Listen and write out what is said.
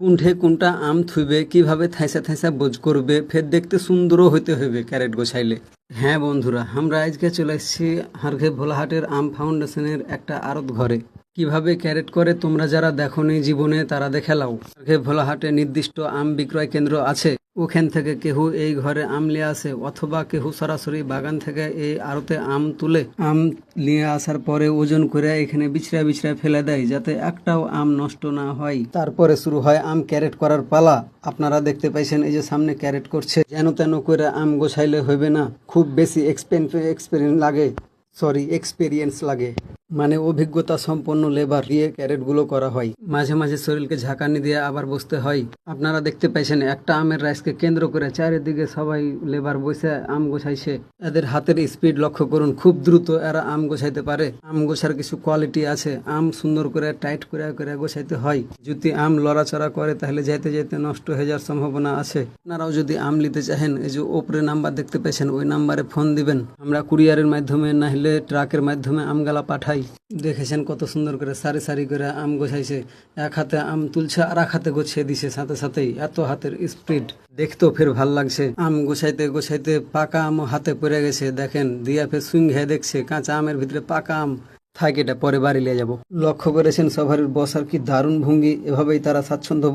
কুণ্ঠে কোনটা আম থুইবে, কীভাবে থাইসা থাইসা বোঝ করবে, ফের দেখতে সুন্দরও হইতে হইবে ক্যারেট গোছাইলে। হ্যাঁ বন্ধুরা, আমরা আজকে চলে এসেছি হারঘে ভোলাহাটের আম ফাউন্ডেশনের একটা আড়ত ঘরে। কীভাবে ক্যারেট করে তোমরা যারা দেখো জীবনে, তারা দেখে লাও। হারঘে ভোলাহাটে নির্দিষ্ট আম বিক্রয় কেন্দ্র আছে? ওখান থেকে কেহ এই ঘরে আম নিয়ে আসে, অথবা কেহু সরাসরি বাগান থেকে এই আড়তে আম তুলে, আম নিয়ে আসার পরে ওজন করে এখানে বিছড়া বিছড়া ফেলে দেয়, যাতে একটাও আম নষ্ট না হয়। তারপরে শুরু হয় আম ক্যারেট করার পালা। আপনারা দেখতে পাইছেন এই যে সামনে ক্যারেট করছে। যেন তেন করে আম গোছাইলে হইবে না। খুব বেশি এক্সপেন এক্সপেরিয়েন্স লাগে। সরি এক্সপেরিয়েন্স লাগে। মানে অভিজ্ঞতা সম্পন্ন লেবার দিয়ে ক্যারেটগুলো করা হয়। মাঝে মাঝে শরীরকে ঝাঁকানি দিয়ে আবার বসতে হয়। আপনারা দেখতে পাইছেন, একটা আমের রাইসকে কেন্দ্র করে চারিদিকে সবাই লেবার বসে আম গোছাইছে। এদের হাতের স্পিড লক্ষ্য করুন, খুব দ্রুত এরা আম গোছাইতে পারে। আম গোছার কিছু কোয়ালিটি আছে, আম সুন্দর করে টাইট করে করে গোছাইতে হয়। যদি আম লড়াচড়া করে, তাহলে যাইতে যাইতে নষ্ট হয়ে যাওয়ার সম্ভাবনা আছে। আপনারাও যদি আম নিতে চাহেন, এই যে ওপরে নাম্বার দেখতে পেয়েছেন ওই নাম্বারে ফোন দিবেন। আমরা কুরিয়ারের মাধ্যমে না হলে ট্রাকের মাধ্যমে আমগালা পাঠাই। দেখেছেন কত সুন্দর করে সারি সারি করে আম গোছাইছে। এক হাতে আম তুলছে, আর এক হাতে গোছিয়ে দিছে, সাথে সাথেই এত হাতের স্পিড। দেখতেও ফের ভালো লাগছে। আম গোছাইতে গোছাইতে পাকা আম হাতে পড়ে গেছে। দেখেন, দিয়া ফের সুইং হয়ে দেখছে, কাঁচা আমের ভিতরে পাকা আম। থাক, এটা পরে বাড়ি নিয়ে যাব। লক্ষ্য করেছেন সবার বসার কি দারুণ ভঙ্গি? এভাবেই তারা স্বাচ্ছন্দ্য